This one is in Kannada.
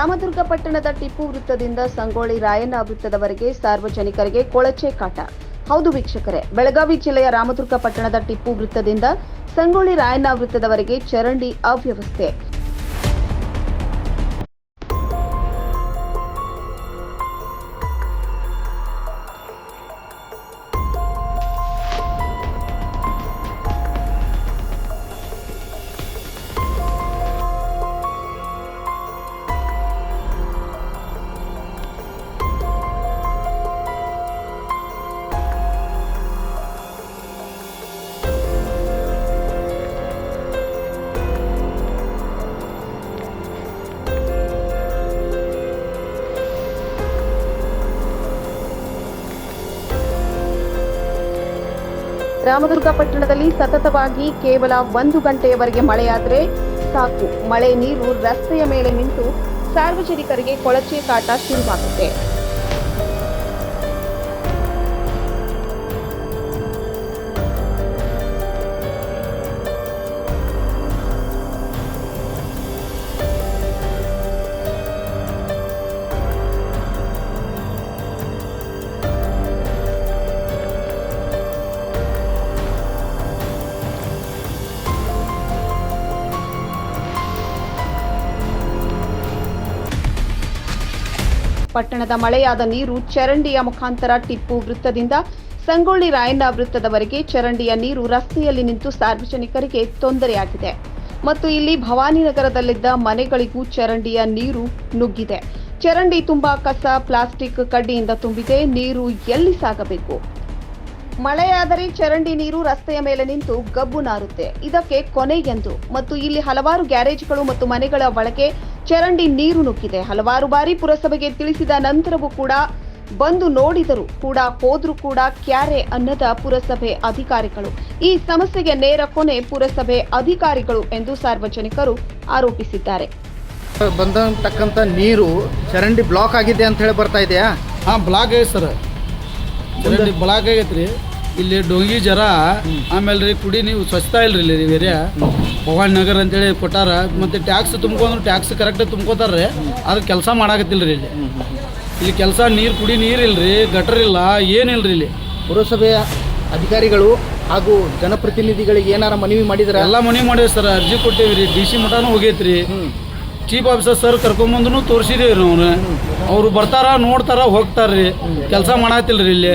ರಾಮದುರ್ಗ ಪಟ್ಟಣದ ಟಿಪ್ಪು ವೃತ್ತದಿಂದ ಸಂಗೋಳಿ ರಾಯಣ್ಣ ವೃತ್ತದವರೆಗೆ ಸಾರ್ವಜನಿಕರಿಗೆ ಕೊಳಚೆ ಕಾಟ. ಹೌದು ವೀಕ್ಷಕರೇ, ಬೆಳಗಾವಿ ಜಿಲ್ಲೆಯ ರಾಮದುರ್ಗ ಪಟ್ಟಣದ ಟಿಪ್ಪು ವೃತ್ತದಿಂದ ಸಂಗೊಳ್ಳಿ ರಾಯಣ್ಣ ವೃತ್ತದವರೆಗೆ ಚರಂಡಿ ಅವ್ಯವಸ್ಥೆ. ರಾಮದುರ್ಗ ಪಟ್ಟಣದಲ್ಲಿ ಸತತವಾಗಿ ಕೇವಲ ಒಂದು ಗಂಟೆಯವರೆಗೆ ಮಳೆಯಾದರೆ ಸಾಕು. ಮಳೆ ನೀರು ರಸ್ತೆಯ ಮೇಲೆ ನಿಂತು ಸಾರ್ವಜನಿಕರಿಗೆ ಕೊಳಚೆ ಕಾಟ ಶುರುವಾಗುತ್ತೆ. ಪಟ್ಟಣದ ಮಳೆಯಾದ ನೀರು ಚರಂಡಿಯ ಮುಖಾಂತರ ಟಿಪ್ಪು ವೃತ್ತದಿಂದ ಸಂಗೊಳ್ಳಿ ರಾಯಣ್ಣ ವೃತ್ತದವರೆಗೆ ಚರಂಡಿಯ ನೀರು ರಸ್ತೆಯಲ್ಲಿ ನಿಂತು ಸಾರ್ವಜನಿಕರಿಗೆ ತೊಂದರೆಯಾಗಿದೆ. ಮತ್ತು ಇಲ್ಲಿ ಭವಾನಿನಗರದಲ್ಲಿದ್ದ ಮನೆಗಳಿಗೂ ಚರಂಡಿಯ ನೀರು ನುಗ್ಗಿದೆ. ಚರಂಡಿ ತುಂಬಾ ಕಸ, ಪ್ಲಾಸ್ಟಿಕ್ ಕಡ್ಡಿಯಿಂದ ತುಂಬಿದೆ. ನೀರು ಎಲ್ಲಿ ಸಾಗಬೇಕು? ಮಳೆಯಾದರೆ ಚರಂಡಿ ನೀರು ರಸ್ತೆಯ ಮೇಲೆ ನಿಂತು ಗಬ್ಬು ನಾರುತ್ತೆ. ಇದಕ್ಕೆ ಕೊನೆ ಎಂದು. ಮತ್ತು ಇಲ್ಲಿ ಹಲವಾರು ಗ್ಯಾರೇಜ್ಗಳು ಮತ್ತು ಮನೆಗಳ ಒಳಗೆ ಚರಂಡಿ ನೀರು ನುಗ್ಗಿದೆ. ಹಲವಾರು ಬಾರಿ ಪುರಸಭೆಗೆ ತಿಳಿಸಿದ ನಂತರವೂ ಕೂಡ ಬಂದು ನೋಡಿದರು ಕೂಡ ಹೋದ್ರೂ ಕೂಡ ಕ್ಯಾರೆ ಅನ್ನದ ಪುರಸಭೆ ಅಧಿಕಾರಿಗಳು. ಈ ಸಮಸ್ಯೆಗೆ ನೇರ ಕೊನೆ ಪುರಸಭೆ ಅಧಿಕಾರಿಗಳು ಎಂದು ಸಾರ್ವಜನಿಕರು ಆರೋಪಿಸಿದ್ದಾರೆ. ಬಂದಂತಕ್ಕಂಥ ನೀರು ಚರಂಡಿ ಬ್ಲಾಕ್ ಆಗಿದೆ ಅಂತ ಹೇಳಿ ಬರ್ತಾ ಇದೆಯಾ? ಹಾಂ ಬ್ಲಾಕ್ ಆಗೈತೆ ಸರ್. ಚರಂಡಿ ಬ್ಲಾಕ್ ಆಗೈತೆ ರೀ. ಇಲ್ಲಿ ಡೊಂಗಿ ಜರ ಆಮೇಲೆ ರೀ ಕುಡಿ ನೀವು ಸ್ವಚ್ಛತಾ ಇಲ್ರಿ ಇಲ್ಲಿ ಏರಿಯಾ ಭವಾನಿ ನಗರ್ ಅಂತೇಳಿ ಕೊಟ್ಟಾರ. ಮತ್ತೆ ಟ್ಯಾಕ್ಸ್ ತುಂಬ್ಕೊಂಡ್ರು ಟ್ಯಾಕ್ಸ್ ಕರೆಕ್ಟ್ ತುಂಬ್ಕೋತಾರ್ರಿ ರೀ. ಅದು ಕೆಲಸ ಮಾಡಾಕತ್ತಿಲ್ಲ ರೀ ಇಲ್ಲಿ. ಇಲ್ಲಿ ಕೆಲಸ ನೀರು ಕುಡಿ ನೀರು ಇಲ್ರಿ ಗಟರ್ ಇಲ್ಲ ಏನಿಲ್ರಿ ಇಲ್ಲಿ. ಪುರಸಭೆಯ ಅಧಿಕಾರಿಗಳು ಹಾಗೂ ಜನಪ್ರತಿನಿಧಿಗಳಿಗೆ ಏನಾರ ಮನವಿ ಮಾಡಿದ್ರ? ಎಲ್ಲ ಮನವಿ ಮಾಡಿವಿ ಸರ್ ಅರ್ಜಿ ಕೊಟ್ಟೇವಿ ರೀ. ಡಿ ಸಿ ಮಠನೂ ಹೋಗೈತ್ರಿ. ಚೀಫ್ ಆಫೀಸರ್ ಸರ್ ಕರ್ಕೊಂಬಂದು ತೋರಿಸಿದೇವ್ರಿ ರೀ ಅವರು ಅವ್ರು ಬರ್ತಾರ ನೋಡ್ತಾರ ಹೋಗ್ತಾರ್ರಿ. ಕೆಲಸ ಮಾಡಾತಿಲ್ಲ ರೀ ಇಲ್ಲಿ.